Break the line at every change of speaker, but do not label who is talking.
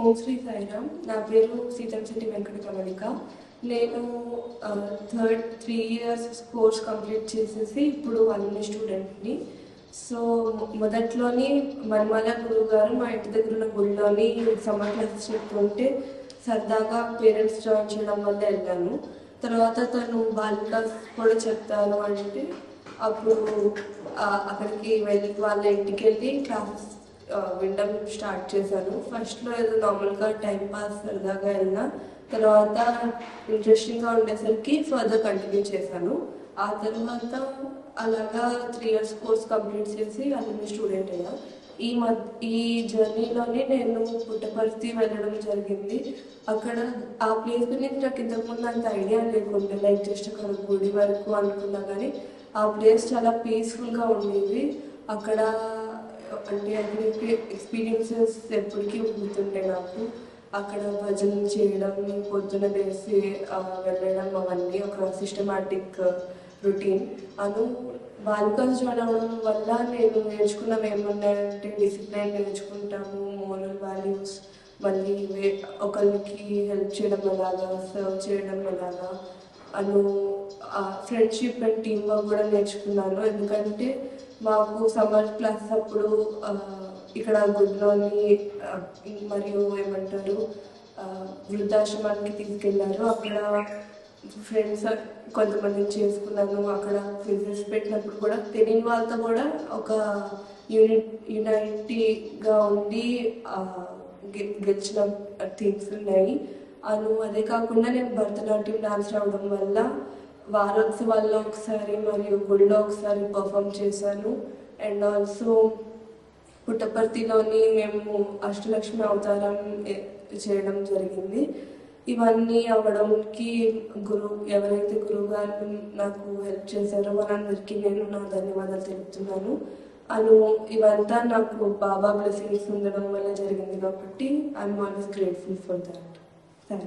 ఓం శ్రీ సాయిరామ్. నా పేరు సీతంశెట్టి వెంకట కమలిక నేను third three years course complete చేసేసి ఇప్పుడు అన్ని స్టూడెంట్ని. సో మొదట్లోని మన్మల గురువు గారు మా ఇంటి దగ్గర ఉన్న గుళ్ళోని సమ్మర్ క్లాసెస్ చెప్తుంటే సరదాగా పేరెంట్స్ జాయిన్ చేయడం వల్ల వెళ్ళాను. తర్వాత తను బాలిక కూడా చెప్తాను అంటే అప్పుడు అక్కడికి వెళ్ళి వాళ్ళ ఇంటికి వెళ్ళి క్లాసెస్ వినడం స్టార్ట్ చేశాను. ఫస్ట్లో ఏదో నార్మల్గా టైం పాస్ సరదాగా వెళ్ళినా తర్వాత ఇంట్రెస్టింగ్గా ఉండేసరికి ఫర్దర్ కంటిన్యూ చేశాను. ఆ తర్వాత అలాగా త్రీ ఇయర్స్ కోర్స్ కంప్లీట్ చేసి అన్ని స్టూడెంట్ అయ్యా. ఈ మధ్య ఈ జర్నీలోనే నేను పుట్టపర్తి వెళ్ళడం జరిగింది. అక్కడ ఆ ప్లేస్ గురించి నాకు ఇంతకుముందు అంత ఐడియా లేకుండా లైక్ జస్ట్ అక్కడ గుడి వరకు అనుకున్నా కానీ ఆ ప్లేస్ చాలా పీస్ఫుల్గా ఉండేది. అక్కడ అంటే అన్నిటి ఎక్స్పీరియన్సెస్ ఎప్పటికీ గుర్తుంటాయి నాకు. అక్కడ భజన చేయడం పొద్దున లేసి వెళ్ళడం అవన్నీ ఒక సిస్టమాటిక్ రొటీన్ అను బాలికలు జాయిన్ అవ్వడం వల్ల నేను నేర్చుకున్నవి ఏమన్నాయంటే డిసిప్లైన్ నేర్చుకుంటాము మోరల్ వాల్యూస్ మళ్ళీ ఒకరికి హెల్ప్ చేయడం ఎలాగా సర్వ్ చేయడం ఎలాగా అను ఫ్రెండ్షిప్ అండ్ టీమ్ వర్క్ కూడా నేర్చుకున్నాను. ఎందుకంటే మాకు సమ్మర్ క్లాసెస్ అప్పుడు ఇక్కడ గుడ్లోని మరియు ఏమంటారు వృద్ధాశ్రమానికి తీసుకెళ్ళారు అక్కడ ఫ్రెండ్స్ కొంతమందిని చేసుకున్నాను. అక్కడ ఫిజిక్స్ పెట్టినప్పుడు కూడా తెలియని వాళ్ళతో కూడా ఒక యూనిట్ యునైటీగా ఉండి గె- గెలిచిన థింగ్స్ ఉన్నాయి. అను అదే కాకుండా నేను భరతనాట్యం డాన్స్ రావడం వల్ల వారోత్సవాల్లో ఒకసారి మరియు గుళ్ళో ఒకసారి పర్ఫామ్ చేశాను. అండ్ ఆల్సో పుట్టపర్తిలోని మేము అష్టలక్ష్మి అవతారం చేయడం జరిగింది. ఇవన్నీ అవ్వడానికి గురు ఎవరైతే గురువు గారు నాకు హెల్ప్ చేశారో వాళ్ళందరికీ నేను నా ధన్యవాదాలు తెలుపుతున్నాను. అను ఇవంతా నాకు బాబా బ్లెస్సింగ్స్ ఉండడం వల్ల జరిగింది కాబట్టి I'm always grateful for that సరే